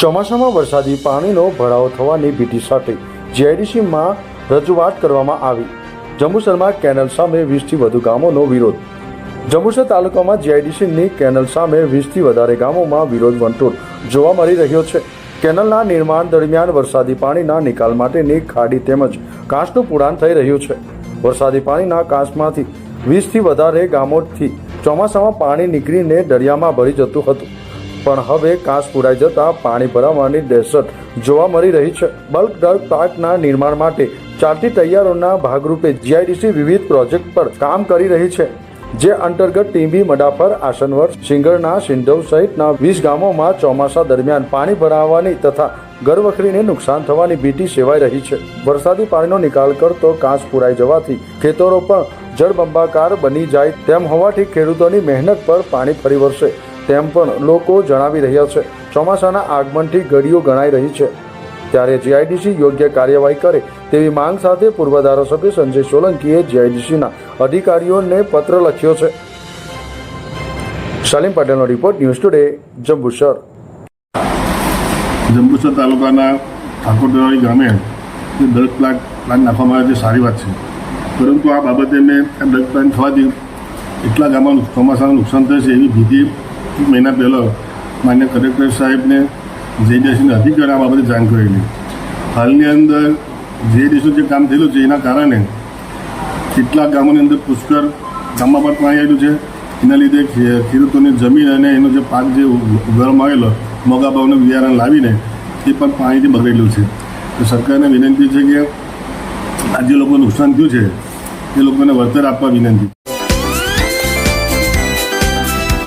ચોમાસામાં વરસાદી પાણીનો ભરાવો થવાની ભીતિ સાથે જીઆઈડીસીમાં રજૂઆત કરવામાં આવી. જંબુસરમાં કેનલ સામે વીસથી વધુ ગામોનો વિરોધ. જંબુસર તાલુકામાં જીઆઈડીસીની કેનલ સામે વીસથી વધારે ગામોમાં વિરોધ વંટોળ જોવા મળી રહ્યો છે. કેનલના નિર્માણ દરમિયાન વરસાદી પાણીના નિકાલ માટેની ખાડી તેમજ કાંસનું પુરાણ થઈ રહ્યું છે. વરસાદી પાણીના કાંસમાંથી વીસથી વધારે ગામોથી ચોમાસામાં પાણી નીકળીને દરિયામાં ભરી જતું હતું. પણ હવે કાંસ પુરાઈ જતા પાણી ભરાવાની દહેશત જોવા મળી રહી છે. બલ્ક ડ્રગ પાર્કના નિર્માણ માટે ચાલતી તૈયારોના ભાગરૂપે જીઆઈડીસી વિવિધ પ્રોજેક્ટ પર કામ કરી રહી છે. જે અંતર્ગત ટીંબી, મડાફર, આસનવર સિંગરના સિંધવ સહિતના વીસ ગામોમાં ચોમાસા દરમિયાન પાણી ભરાવાની તથા ઘરવખરીને નુકસાન થવાની ભીતિ સેવાઈ રહી છે. વરસાદી પાણીનો નિકાલ કરતો કાંસ પુરાઈ જવાથી ખેતરો પણ જળબંબાકાર બની જાય તેમ હોવાથી ખેડૂતોની મહેનત પર પાણી ફરી વળશે. તેમ પણ લોકો જણાવી રહ્યા છે. ચોમાસાના આગમનથી ઘડીઓ ગણાઈ રહી છે. ત્યારે જીઆઈડીસી યોગ્ય કાર્યવાહી કરે તેવી માંગ સાથે પૂર્વ ધારાસભ્ય સંજય સોલંકીએ જીઆઈડીસીના અધિકારીઓને પત્ર લખ્યો છે. સલીમ પટેલનો report news today, Jambusar. Jambusar તાલુકાના ઠાકોરદેવાળી ગામે ડગ પ્લાન્ટ પ્લાન્ટ નાખવામાં આવે છે, સારી વાત છે. પરંતુ આ બાબતે મેં દસ પ્લાન થવાથી એટલા ગામમાં ચોમાસાનું નુકસાન થશે એવી ભીતિ મહિના પહેલાં માન્ય કલેક્ટર સાહેબને જે જેડીએસના અધિકાર આ બાબતે જાણ કરેલી. હાલની અંદર જે દેશનું જે કામ થયેલું છે એના કારણે કેટલાક ગામોની અંદર પુષ્કળ ગામમાં પણ પાણી આવેલું છે. એના લીધે ખેડૂતોની જમીન અને એનો જે પાક જે ઉગાડવામાં આવેલો મોગા ભાવનું બિયારણ લાવીને એ પણ પાણીથી બગડેલું છે. તો સરકારને વિનંતી છે કે આ જે લોકોને નુકસાન થયું છે, એ લોકોને વળતર આપવા વિનંતી.